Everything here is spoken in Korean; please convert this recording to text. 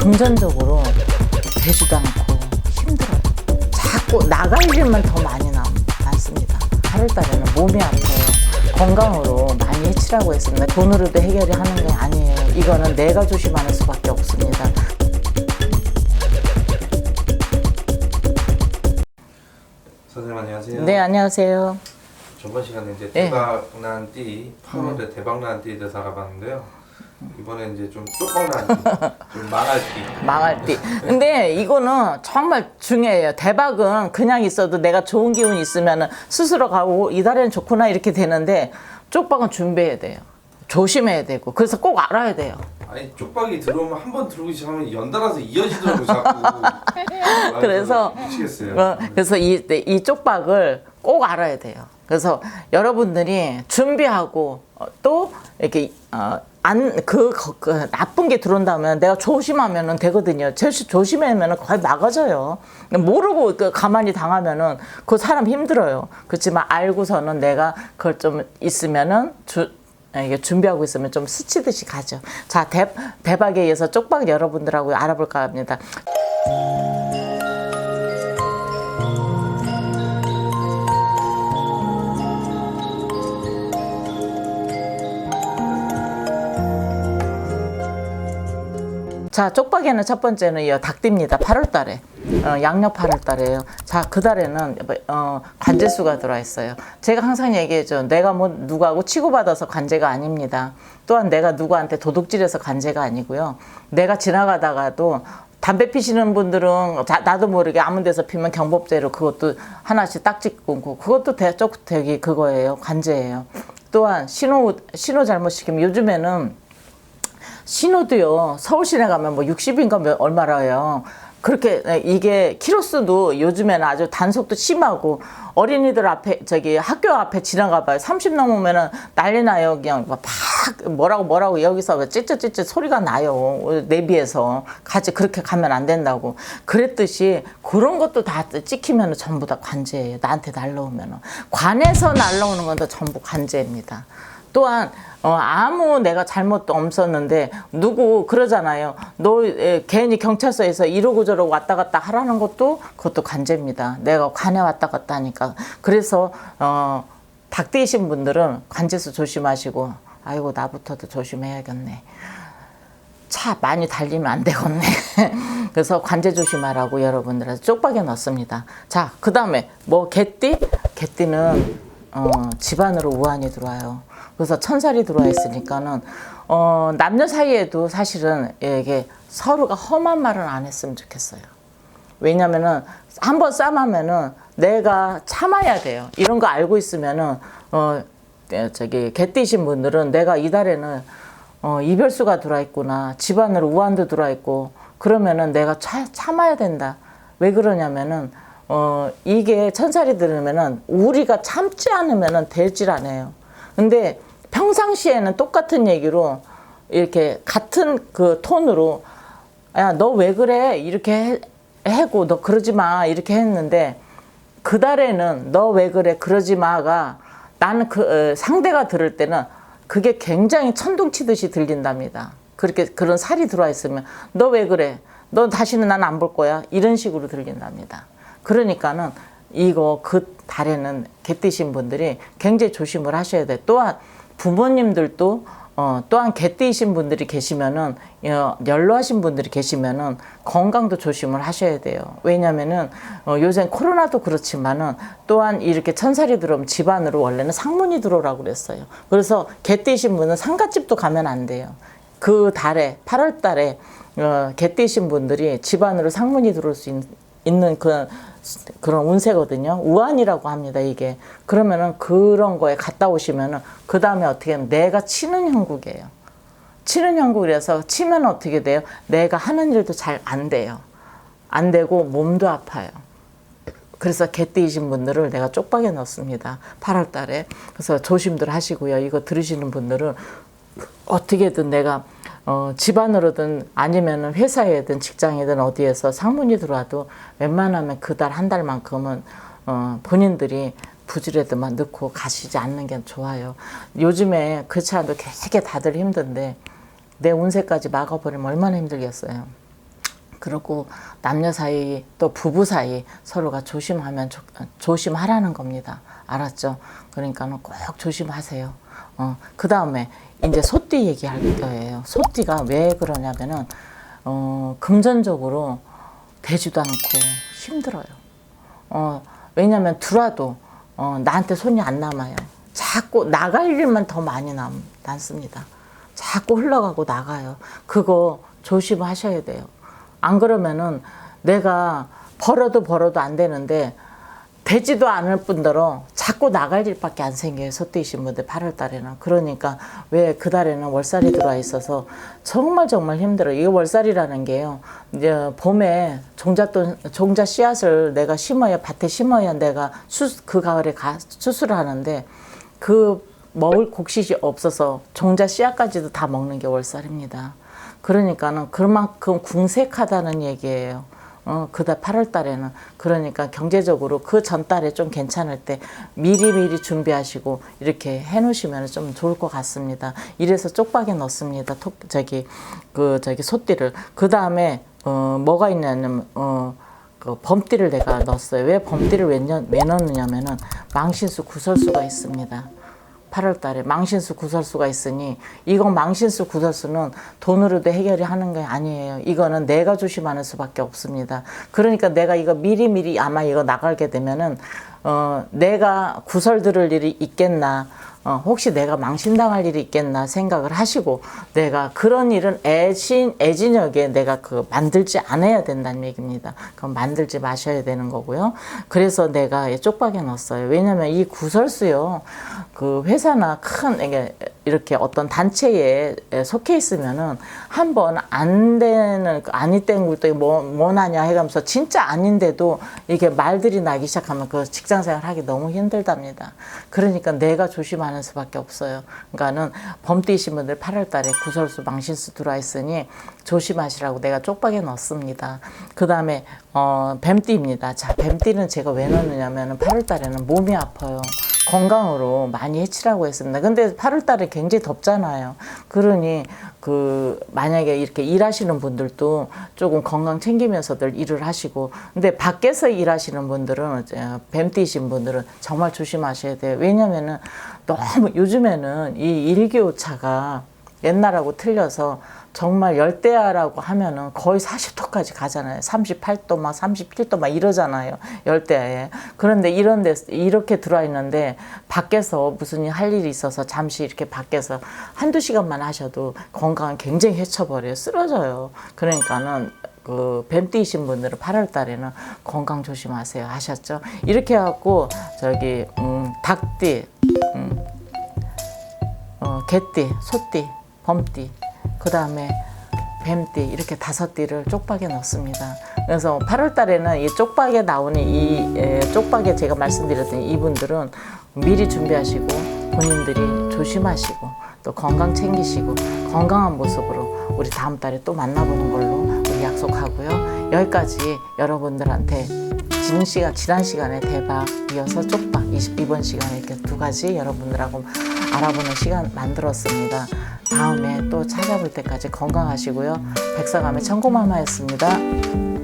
금전적으로 되지도 않고 힘들어요. 자꾸 나갈 일만 더 많이 남, 많습니다. 8월 달에는 몸이 아파요. 건강으로 많이 해치라고 했습니다. 돈으로도 해결이 하는 게 아니에요. 이거는 내가 조심하는 수밖에 없습니다. 선생님 안녕하세요. 네, 안녕하세요. 저번 시간에 이제 네. 대박난 띠, 8월에 대박난 띠에 대해서 알아봤는데요. 이번에 이제 좀 쪽박난 띠, 좀 망할 띠. 망할 띠. 근데 이거는 정말 중요해요. 대박은 그냥 있어도 내가 좋은 기운 있으면 스스로 가고 이달에는 좋구나 이렇게 되는데 쪽박은 준비해야 돼요. 조심해야 되고 그래서 꼭 알아야 돼요. 아니 쪽박이 들어오면 한 번 들어오기 시작하면 연달아서 이어지더라고 자꾸. 아, 그래서 저는 미치겠어요. 어, 그래서 이, 이 쪽박을 꼭 알아야 돼요. 그래서 여러분들이 준비하고 어, 또 이렇게 어, 안그 그 나쁜 게 들어온다면 내가 조심하면은 되거든요. 제일 조심하면은 거의 막아져요. 모르고 그 가만히 당하면은 그 사람 힘들어요. 그렇지만 알고서는 내가 그걸 좀 있으면은 주, 이게 준비하고 있으면 좀 스치듯이 가죠. 자, 대, 대박에 의해서 쪽박 여러분들하고 알아볼까 합니다. 자, 쪽박에는 첫 번째는 요 닭띠입니다. 8월 달에. 어, 양력 8월 달에요. 자, 그 달에는 어, 관제수가 들어와 있어요. 제가 항상 얘기해줘. 내가 뭐 누구하고 치고받아서 관제가 아닙니다. 또한 내가 누구한테 도둑질해서 관제가 아니고요. 내가 지나가다가도 담배 피시는 분들은 자- 나도 모르게 아무 데서 피면 경법대로 그것도 하나씩 딱지 끊고 그것도 대쪽 되기 그거예요. 관제예요. 또한 신호 신호 잘못 시키면 요즘에는 신호도요. 서울시내 가면 뭐 60인가 몇 얼마라요? 그렇게 네, 이게 키로수도 요즘에는 아주 단속도 심하고 어린이들 앞에 저기 학교 앞에 지나가 봐요. 30 넘으면은 난리 나요. 그냥 막 뭐라고 뭐라고 여기서 찌찌찌찌 소리가 나요. 내비에서. 같이 그렇게 가면 안 된다고. 그랬듯이 그런 것도 다 찍히면 전부 다 관제예요. 나한테 날라오면은. 관에서 날라오는 건 다 전부 관제입니다 또한 어, 아무 내가 잘못도 없었는데 누구 그러잖아요. 너 에, 괜히 경찰서에서 이러고 저러고 왔다 갔다 하라는 것도 그것도 관제입니다. 내가 관에 왔다 갔다 하니까 그래서 어, 닭대이신 분들은 관제수 조심하시고 아이고 나부터도 조심해야겠네. 차 많이 달리면 안 되겠네. 그래서 관제 조심하라고 여러분들한테 쪽박에 넣습니다. 자, 그 다음에 뭐 개띠? 개띠는 어, 집안으로 우환이 들어와요. 그래서 천살이 들어와 있으니까는 어, 남녀 사이에도 사실은 이게 서로가 험한 말은 안 했으면 좋겠어요. 왜냐면은 한번 싸움하면은 내가 참아야 돼요. 이런 거 알고 있으면은 어 예, 저기 개띠신 분들은 내가 이달에는 어 이별수가 들어와 있구나. 집안으로 우환도 들어와 있고 그러면은 내가 차, 참아야 된다. 왜 그러냐면은 어 이게 천살이 들으면은 우리가 참지 않으면은 되질 않아요. 근데 평상시에는 똑같은 얘기로 이렇게 같은 그 톤으로 야 너 왜 그래 이렇게 해, 해고 너 그러지 마 이렇게 했는데 그 달에는 너 왜 그래 그러지 마가 나는 그 어, 상대가 들을 때는 그게 굉장히 천둥 치듯이 들린답니다. 그렇게 그런 살이 들어와 있으면 너 왜 그래 너 다시는 난 안 볼 거야 이런 식으로 들린답니다. 그러니까는 이거 그 달에는 개띠신 분들이 굉장히 조심을 하셔야 돼. 또한 부모님들도 어, 또한 개띠이신 분들이 계시면은 어, 연로하신 분들이 계시면은 건강도 조심을 하셔야 돼요. 왜냐면은 어, 요새 코로나도 그렇지만은 또한 이렇게 천살이 들어오면 집안으로 원래는 상문이 들어오라고 그랬어요. 그래서 개띠이신 분은 상갓집도 가면 안 돼요. 그 달에 8월 달에 어, 개띠이신 분들이 집안으로 상문이 들어올 수 있, 있는 그 그런 운세거든요. 우환이라고 합니다, 이게. 그러면은 그런 거에 갔다 오시면은 그 다음에 어떻게 하면 내가 치는 형국이에요. 치는 형국이라서 치면 어떻게 돼요? 내가 하는 일도 잘 안 돼요. 안 되고 몸도 아파요. 그래서 개띠이신 분들을 내가 쪽박에 넣습니다. 8월 달에. 그래서 조심들 하시고요. 이거 들으시는 분들은 어떻게든 내가 어, 집안으로든 아니면은 회사에든 직장이든 어디에서 상문이 들어와도 웬만하면 그 달 한 달만큼은 어, 본인들이 부지레드만 넣고 가시지 않는 게 좋아요. 요즘에 그렇지 않아도 되게 다들 힘든데 내 운세까지 막아버리면 얼마나 힘들겠어요. 그리고 남녀 사이 또 부부 사이 서로가 조심하면 조, 조심하라는 겁니다. 알았죠? 그러니까는 꼭 조심하세요. 어, 그 다음에 이제 소띠 얘기할 거예요. 소띠가 왜 그러냐면은 어, 금전적으로 되지도 않고 힘들어요. 어, 왜냐면 들어와도 어, 나한테 손이 안 남아요. 자꾸 나갈 일만 더 많이 남, 남습니다. 자꾸 흘러가고 나가요. 그거 조심하셔야 돼요. 안 그러면은 내가 벌어도 벌어도 안 되는데 되지도 않을 뿐더러 자꾸 나갈 일밖에 안 생겨요. 소띠이신 분들 8월 달에는. 그러니까 왜 그 달에는 월살이 들어와 있어서 정말 정말 힘들어요. 이게 월살이라는 게요. 이제 봄에 종잣돈, 종자 씨앗을 내가 심어야, 밭에 심어야 내가 수, 그 가을에 가, 수술을 하는데 그 먹을 곡식이 없어서 종자 씨앗까지도 다 먹는 게 월살입니다. 그러니까는 그만큼 궁색하다는 얘기예요. 어, 그다 8월 달에는 그러니까 경제적으로 그 전 달에 좀 괜찮을 때 미리 미리 준비하시고 이렇게 해 놓으시면 좀 좋을 것 같습니다. 이래서 쪽박에 넣습니다. 톡, 저기 그 저기 소띠를 그 다음에 어 뭐가 있냐면 어. 그 범띠를 내가 넣었어요. 왜 범띠를 왜, 넣, 왜 넣느냐면은 망신수 구설수가 있습니다. 8월 달에 망신수 구설수가 있으니 이건 망신수 구설수는 돈으로도 해결이 하는 게 아니에요. 이거는 내가 조심하는 수밖에 없습니다. 그러니까 내가 이거 미리미리 아마 이거 나가게 되면은 어 내가 구설 들을 일이 있겠나 어, 혹시 내가 망신당할 일이 있겠나 생각을 하시고 내가 그런 일은 애신 애진역에 내가 그 만들지 않아야 된다는 얘기입니다. 그럼 만들지 마셔야 되는 거고요. 그래서 내가 쪽박에 넣었어요. 왜냐면 이 구설수요. 그 회사나 큰 이렇게 어떤 단체에 속해 있으면은 한 번 안 되는 그 아니 땡굴 또 뭐 뭐나냐 해가면서 진짜 아닌데도 이게 말들이 나기 시작하면 그 직장생활 하기 너무 힘들답니다. 그러니까 내가 조심하 는 수밖에 없어요. 그러니까는 범띠이신 분들 8월 달에 구설수 망신수 들어와 있으니 조심하시라고 내가 쪽박에 넣습니다. 그 다음에 어 뱀띠입니다. 자 뱀띠는 제가 왜 넣느냐면은 8월 달에는 몸이 아파요. 건강으로 많이 해치라고 했습니다. 근데 8월 달에 굉장히 덥잖아요. 그러니 그 만약에 이렇게 일하시는 분들도 조금 건강 챙기면서들 일을 하시고 근데 밖에서 일하시는 분들은 뱀띠신 분들은 정말 조심하셔야 돼요. 왜냐면은 너무 요즘에는 이 일기오차가 옛날하고 틀려서 정말 열대야라고 하면은 거의 40도까지 가잖아요. 38도 막 37도 막 이러잖아요. 열대야에. 그런데 이런 데 이렇게 들어와 있는데 밖에서 무슨 일할 일이 있어서 잠시 이렇게 밖에서 한두 시간만 하셔도 건강은 굉장히 해쳐버려요. 쓰러져요. 그러니까는 그 뱀띠이신 분들은 8월 달에는 건강 조심하세요. 하셨죠? 이렇게 해갖고 저기 음, 닭띠 음, 어, 개띠, 소띠, 범띠, 그 다음에 뱀띠 이렇게 다섯 띠를 쪽박에 넣습니다. 그래서 8월 달에는 이 쪽박에 나오는 이 에, 쪽박에 제가 말씀드렸던 이분들은 미리 준비하시고 본인들이 조심하시고 또 건강 챙기시고 건강한 모습으로 우리 다음 달에 또 만나보는 걸로 약속하고요. 여기까지 여러분들한테 지난 시간 지난 시간에 대박 이어서 쪽박 22번 시간에 이렇게 두 가지 여러분들하고 알아보는 시간 만들었습니다. 다음에 또 찾아볼 때까지 건강하시고요. 백사감의 청고마마였습니다.